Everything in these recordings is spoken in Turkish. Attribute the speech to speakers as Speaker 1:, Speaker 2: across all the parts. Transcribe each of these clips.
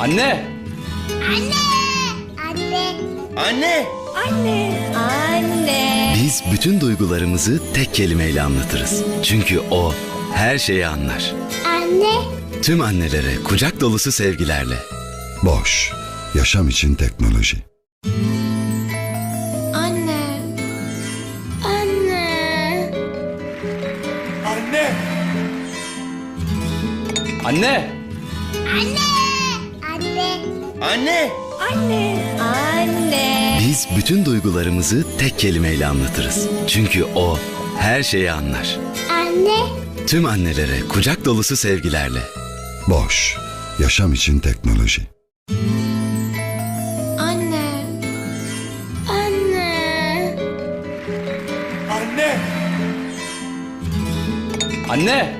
Speaker 1: Anne!
Speaker 2: Anne.
Speaker 1: Anne!
Speaker 2: Anne. Anne.
Speaker 3: Biz bütün duygularımızı tek kelimeyle anlatırız. Çünkü o her şeyi anlar.
Speaker 2: Anne.
Speaker 3: Tüm annelere kucak dolusu sevgilerle.
Speaker 4: Boş, yaşam için teknoloji.
Speaker 2: Anne. Anne.
Speaker 1: Anne! Anne!
Speaker 2: Anne. Anne.
Speaker 1: Anne!
Speaker 2: Anne.
Speaker 3: Biz bütün duygularımızı tek kelimeyle anlatırız. Çünkü o her şeyi anlar.
Speaker 2: Anne.
Speaker 3: Tüm annelere kucak dolusu sevgilerle.
Speaker 4: Boş, yaşam için teknoloji.
Speaker 2: Anne. Anne.
Speaker 1: Anne! Anne!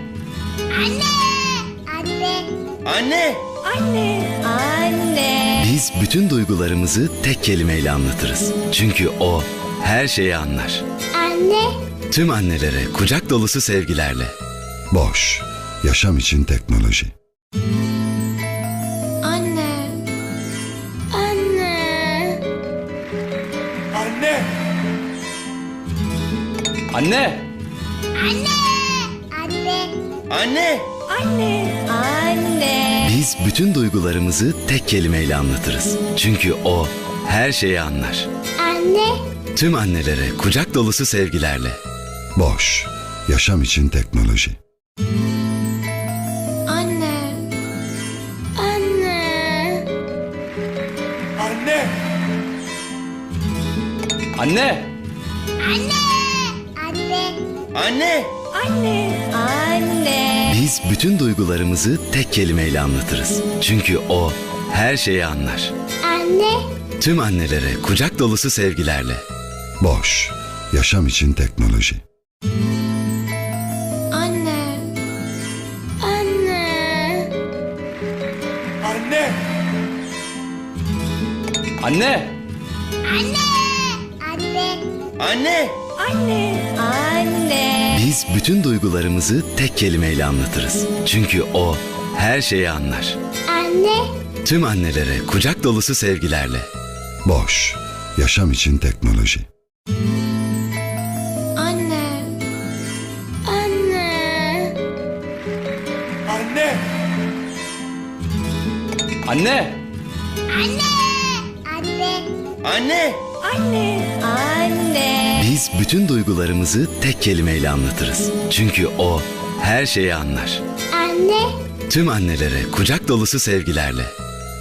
Speaker 2: Anne. Anne.
Speaker 1: Anne!
Speaker 2: Anne. Anne.
Speaker 3: Biz bütün duygularımızı tek kelimeyle anlatırız. Çünkü o her şeyi anlar.
Speaker 2: Anne.
Speaker 3: Tüm annelere kucak dolusu sevgilerle.
Speaker 4: Boş, yaşam için teknoloji.
Speaker 2: Anne. Anne.
Speaker 1: Anne! Anne!
Speaker 2: Anne. Anne.
Speaker 1: Anne!
Speaker 2: Anne. Anne.
Speaker 3: Biz bütün duygularımızı tek kelimeyle anlatırız. Çünkü o her şeyi anlar.
Speaker 2: Anne.
Speaker 3: Tüm annelere kucak dolusu sevgilerle.
Speaker 4: Boş, yaşam için teknoloji.
Speaker 2: Anne. Anne.
Speaker 1: Anne! Anne!
Speaker 2: Anne. Anne.
Speaker 1: Anne!
Speaker 2: Anne. Anne.
Speaker 3: Biz bütün duygularımızı tek kelimeyle anlatırız. Çünkü o her şeyi anlar.
Speaker 2: Anne.
Speaker 3: Tüm annelere kucak dolusu sevgilerle.
Speaker 4: Boş, yaşam için teknoloji.
Speaker 2: Anne. Anne.
Speaker 1: Anne! Anne!
Speaker 2: Anne. Anne.
Speaker 1: Anne!
Speaker 2: Anne. Anne.
Speaker 3: Biz bütün duygularımızı tek kelimeyle anlatırız. Çünkü o her şeyi anlar.
Speaker 2: Anne.
Speaker 3: Tüm annelere kucak dolusu sevgilerle.
Speaker 4: Boş, yaşam için teknoloji.
Speaker 2: Anne. Anne.
Speaker 1: Anne! Anne!
Speaker 2: Anne. Anne.
Speaker 1: Anne!
Speaker 2: Anne. Anne.
Speaker 3: Biz bütün duygularımızı tek kelimeyle anlatırız. Çünkü o her şeyi anlar.
Speaker 2: Anne.
Speaker 3: Tüm annelere kucak dolusu sevgilerle.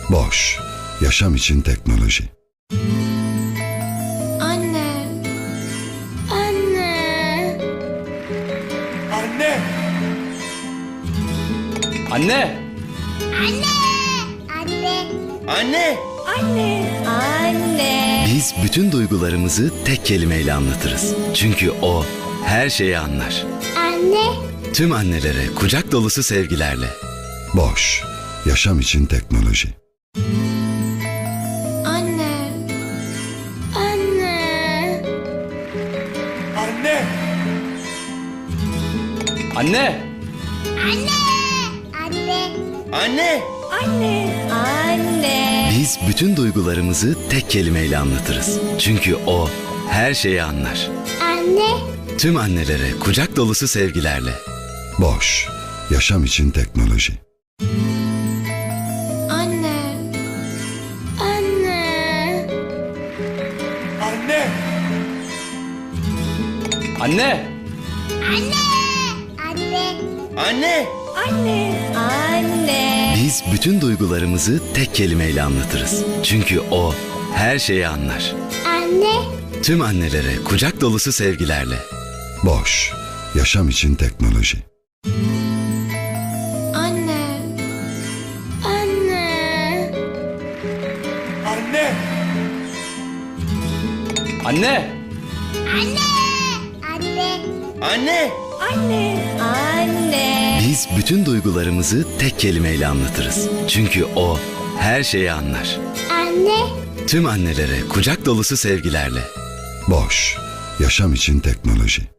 Speaker 4: Boş, yaşam için teknoloji.
Speaker 2: Anne. Anne.
Speaker 1: Anne! Anne!
Speaker 2: Anne. Anne.
Speaker 1: Anne!
Speaker 2: Anne. Anne.
Speaker 3: Biz bütün duygularımızı tek kelimeyle anlatırız. Çünkü o her şeyi anlar.
Speaker 2: Anne.
Speaker 3: Tüm annelere kucak dolusu sevgilerle.
Speaker 4: Boş, yaşam için teknoloji.
Speaker 2: Anne. Anne.
Speaker 1: Anne! Anne!
Speaker 2: Anne. Anne.
Speaker 1: Anne!
Speaker 2: Anne. Anne.
Speaker 3: Biz bütün duygularımızı tek kelimeyle anlatırız. Çünkü o her şeyi anlar.
Speaker 2: Anne.
Speaker 3: Tüm annelere kucak dolusu sevgilerle.
Speaker 4: Boş, yaşam için teknoloji.
Speaker 2: Anne. Anne.
Speaker 1: Anne! Anne!
Speaker 2: Anne. Anne.
Speaker 1: Anne!
Speaker 2: Anne. Anne.
Speaker 3: Biz bütün duygularımızı tek kelimeyle anlatırız. Çünkü o her şeyi anlar.
Speaker 2: Anne.
Speaker 3: Tüm annelere kucak dolusu sevgilerle.
Speaker 4: Boş, yaşam için teknoloji.
Speaker 2: Anne. Anne.
Speaker 1: Anne! Anne!
Speaker 2: Anne. Anne.
Speaker 1: Anne!
Speaker 2: Anne. Anne.
Speaker 3: Biz bütün duygularımızı tek kelimeyle anlatırız. Çünkü o her şeyi anlar.
Speaker 2: Anne.
Speaker 3: Tüm annelere kucak dolusu sevgilerle.
Speaker 4: Boş, yaşam için teknoloji.